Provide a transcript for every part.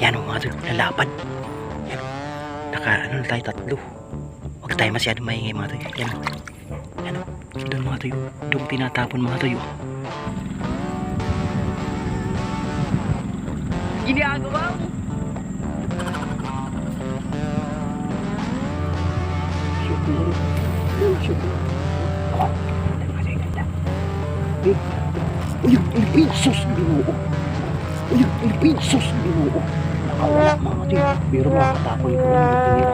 Yan o mga tol, lalapan. Yan. Naka ano na tayo tatlo. Huwag tayo masyadong maingay mga tol. Yan o. Yan o. Doon mga tol. Doon tinatapon mga tol. Ginagawa mo. Siguro. Siguro. Ah, kasi ganda. Eh, Uy, Pilipinsos binuo. Uy, Pilipinsos binuo. Nakawala mga tol. Pero makakatapoy ko tayo.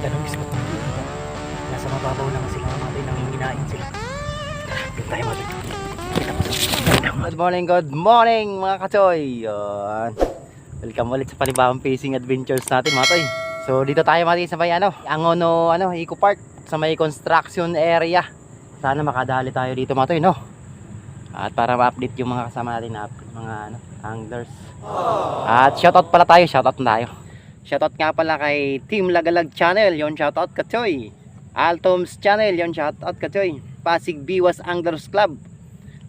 Ng dito. Nasa mababaw lang sila mga kapatid. Nanginginain sila. Doon tayo mga Good morning, good morning mga kachoy! Welcome ulit sa panibawang fishing adventures natin mga toy. So dito tayo mati sa may ano, Angono ano, Eco Park sa may construction area. Sana makadali tayo dito mga toy, no? At para ma-update yung mga kasama natin na mga ano, anglers. At shoutout pala tayo, shoutout na tayo. Shoutout nga pala kay Team Lagalag Channel, yon shoutout Kachoy. Altoms Channel, yon shoutout Kachoy. Pasig Biwas Anglers Club,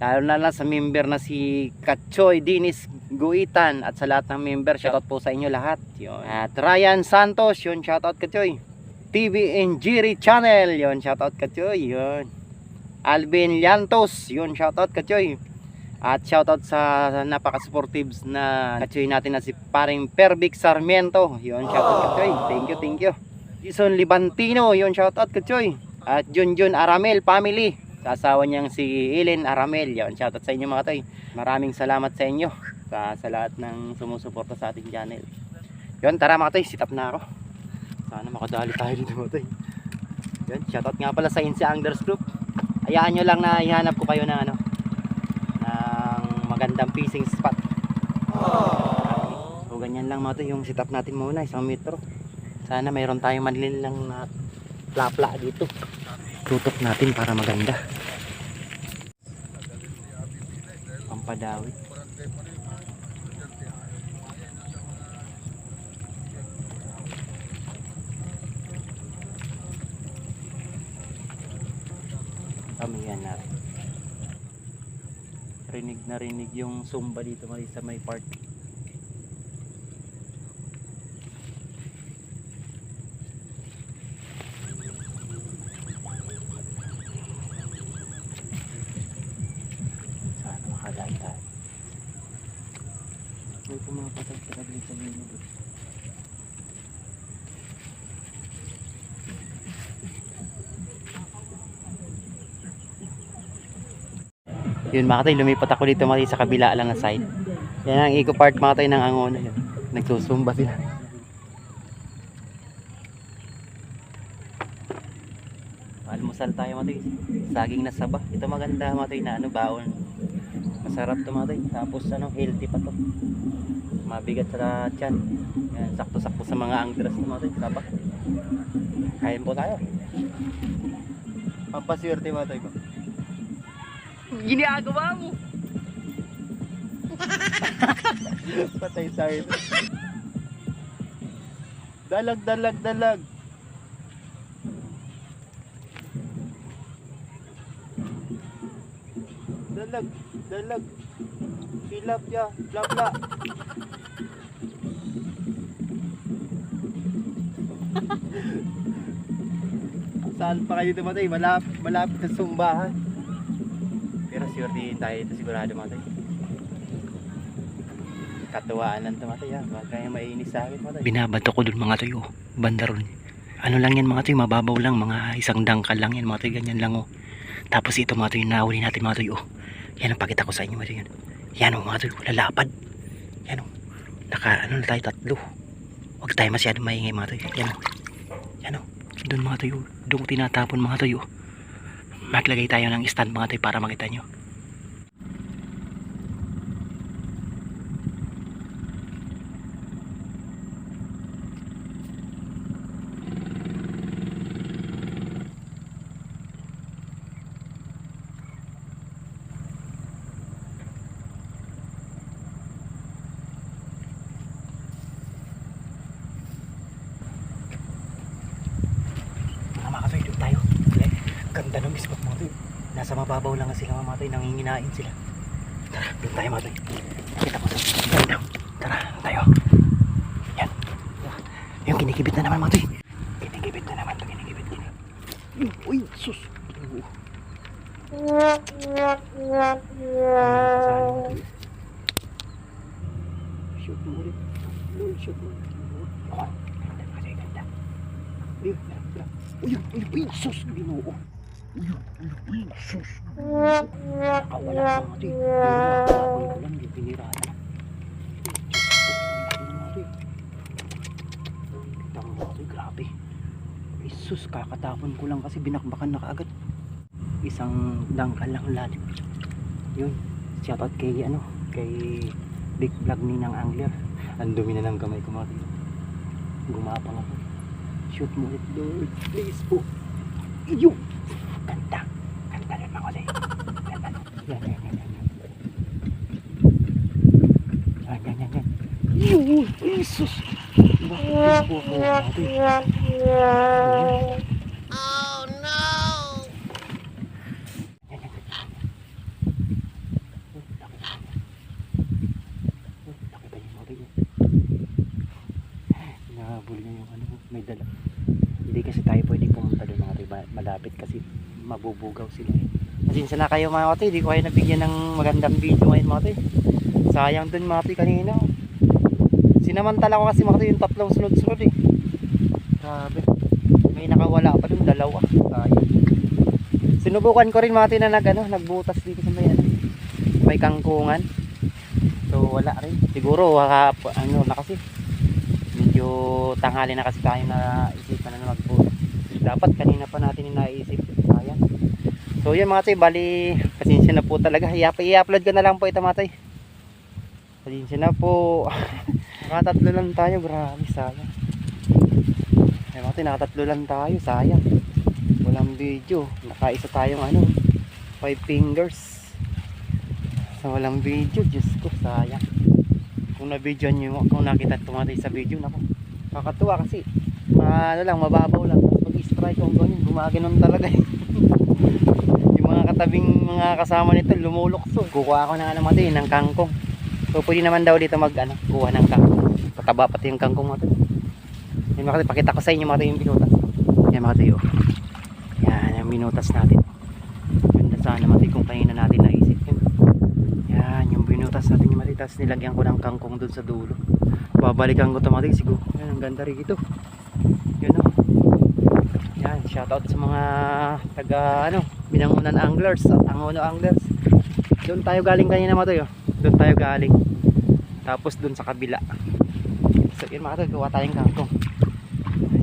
lalo na lang sa member na si Katchoy Dinis Guitan at sa lahat ng member shoutout po sa inyo lahat. Yun. at Ryan Santos yun shoutout Katchoy. TV and Jiri Channel yun shoutout Katchoy yun. Alvin Llantos yun shoutout Katchoy. At shoutout sa napaka-supportives na Katchoy natin na si paring Pervic Sarmiento yun shoutout Katchoy. Thank you thank you. Jason Libantino yun shoutout Katchoy. At Junjun Aramel family sa asawa niyang si Ellen Aramel. Yan, shoutout sa inyo mga toy. Maraming salamat sa inyo sa, sa lahat ng sumusuporta sa ating channel. Yun, tara mga toy, sit up na ako. Sana makadali tayo dito mga toy. Yun, shoutout nga pala sa Insi Anglers Group. Hayaan nyo lang na ihanap ko kayo ng ano, ng magandang fishing spot. So ganyan lang mga toy, yung sit up natin muna, isang metro. Sana mayroon tayong manlin lang na plapla dito tutok natin para maganda. Pampadawit kamihan natin. Rinig na rinig yung sumba dito may sa may park Tayo. May pumapatag sa tabli sa gilid. Yun mga tayo, lumipat ako dito mga sa kabila lang na side. Yan ang eco park mga tayo ng Angono yun. Nagsusumba sila. Almusal tayo mga tayo. Saging na saba. Ito maganda mga tayo na ano, baon. Masarap to mga tayo. Tapos ano, healthy pa to. Mabigat sa tiyan. Yan, sakto-sakto sa mga mga tayo. Saba. Kain po tayo. Pampaswerte mga tayo. Ginagawa mo. Patay tayo. Dalag, dalag, dalag. Dalag, dalag. Tilapia, blabla. Saan pa kayo tumatay? Malap, malapit sa sumbahan. Pero sure tayo ito sigurado matay. Katuwaan lang tumatay ha. Huwag kayong mainis sa akin matay. Binabato ko dun mga toy oh. Banda ron. Ano lang yan mga toy, mababaw lang. Mga isang dangkal lang yan mga toy, ganyan lang oh. Tapos ito mga toy, nahuli natin mga toy oh. Yan ang pakita ko sa inyo mga toy. Yan, oh mga toy, lalapad. Yan oh. Naka ano na tayo tatlo. Huwag tayo masyadong maingay mga toy. Yan oh. Yan oh. Doon mga oh. Doon tinatapon mga toy oh. Maglagay tayo ng stand mga toy para makita nyo. Mga mga kapatid, doon tayo. ganda ng spot mga toy. Nasa mababaw lang sila mga toy, nanginginain sila. Tara, doon tayo mga toy. Nakita ko sa. Tara, tayo. Yan. Yung kinikibit na naman mga toy. Kinikibit na naman, kinikibit, kinikibit. Uy, sus. Shoot mo ulit. Shoot mo. Oh, ganda ganda. Uy, uy, uy, sus, ginoo. Sus. Mga toy. Pero nakakabol ko lang, piniraan. Grabe. Sus, kakatapon ko lang kasi binakbakan na kaagad. Isang dangkal lang lalim. Yun, shoutout kay ano, kay Big Vlog ni ng Angler. Ang dumi na ng kamay ko mga. Gumapang ako. Shoot mo ulit doon. Please po. Iyo! Ganda. Ganda rin mga toy. Ganda. Yan, yan, yan, yan. yan. Yan, yan. Iyo! Jesus! Bakit ako mga toy? Oh no! Oh. Oh. Nahabol niya yung ano, may dala. Hindi kasi tayo pwede pumunta doon mga. Ma- Malapit kasi mabubugaw sila eh. Pasensya na kayo mga toy, hindi ko kayo nabigyan ng magandang video ngayon mga toy. Sayang dun mga toy kanina. Sinamantala ko kasi mga toy yung tatlong sunod-sunod eh. Grabe. May nakawala pa dun, dalawa. Sayang. Sinubukan ko rin mga toy na nag, ano, nagbutas dito sa may ano, may kangkungan. So wala rin. Siguro waka, ano na kasi medyo tanghali na kasi tayo na isipan na magbutas. Dapat kanina pa natin yung naisip. Sayang. So yun mga toy, bali pasensya na po talaga. I-upload ko na lang po ito mga toy. Pasensya na po. nakatatlo lang tayo, grabe sayang. Ay mga toy, nakatatlo lang tayo, sayang. Walang video. Nakaisa tayong ano, five fingers. So walang video, Diyos ko, sayang. Kung na-video nyo, kung nakita tumatay sa video, nako. Kakatuwa kasi, ano lang, mababaw lang. Strike kung ganyan, gumaganon talaga eh. yung mga katabing mga kasama nito, lumulokso. Kukuha ako ng ano mati, ng kangkong. So pwede naman daw dito mag, ano, kuha ng kangkong. Pataba pati yung kangkong mati. Yan mga pakita ko sa inyo mati yung binutas. Yan mga tayo. Yan, yung binutas natin. Ganda sana mati kung kanina natin naisip yun. Yan, yung binutas natin yung mati. Tapos nilagyan ko ng kangkong dun sa dulo. Babalikan ko ito mati siguro. Yan, ang ganda rin ito. Shoutout sa mga taga ano, binangunan anglers at angono anglers. Doon tayo galing kanina mga tayo. Doon tayo galing. Tapos doon sa kabila. So yun mga tayo, gawa tayong kangkong.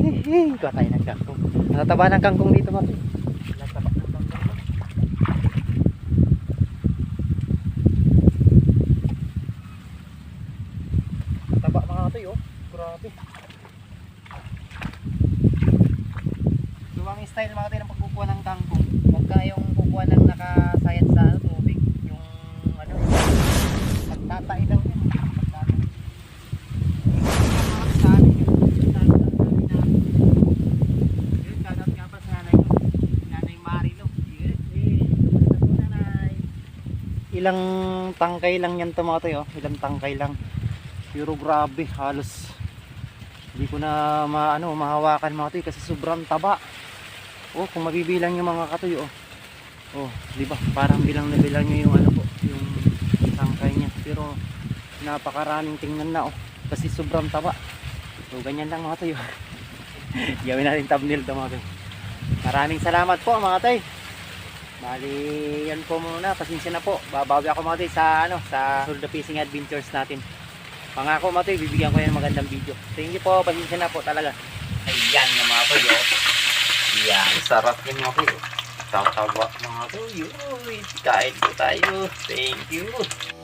Hehe, gawa tayo ng kangkong. Nataba ng kangkong dito mga tayo. Nataba ng kangkong. Taba mga tayo, oh. Grabe. So ang style mga tayo ng pagkukuha ng kangkong, huwag kayong kukuha ng nakasayad sa ano, tubig. Yung ano, pagtatay daw yan. Pagtatay. Sa amin, yung tatay lang namin na yun, shoutout nga pa sa nanay ko. Nanay Marilo. Yun, eh. Kamusta po, nanay? Ilang tangkay lang yan to mga tayo, ilang tangkay lang. Pero grabe, halos hindi ko na maano, mahawakan mga tayo kasi sobrang taba. Oh, kung mabibilang yung mga katoy, oh. Oh, di ba? Parang bilang na bilang nyo yung ano po, yung tangkay niya. Pero napakaraming tingnan na, oh. Kasi sobrang taba. So, ganyan lang mga tayo. Gawin natin thumbnail to mga tayo. Maraming salamat po mga tayo. Bali, yan po muna. Pasensya na po. Babawi ako mga sa, ano, sa Sulda Fishing Adventures natin. Pangako mga bibigyan ko yan ng magandang video. Thank you po. Pasensya na po talaga. Ayan yung mga tayo. Yan, sarap yung mga tayo. Tatawa mga tayo. Kain po tayo. Thank you.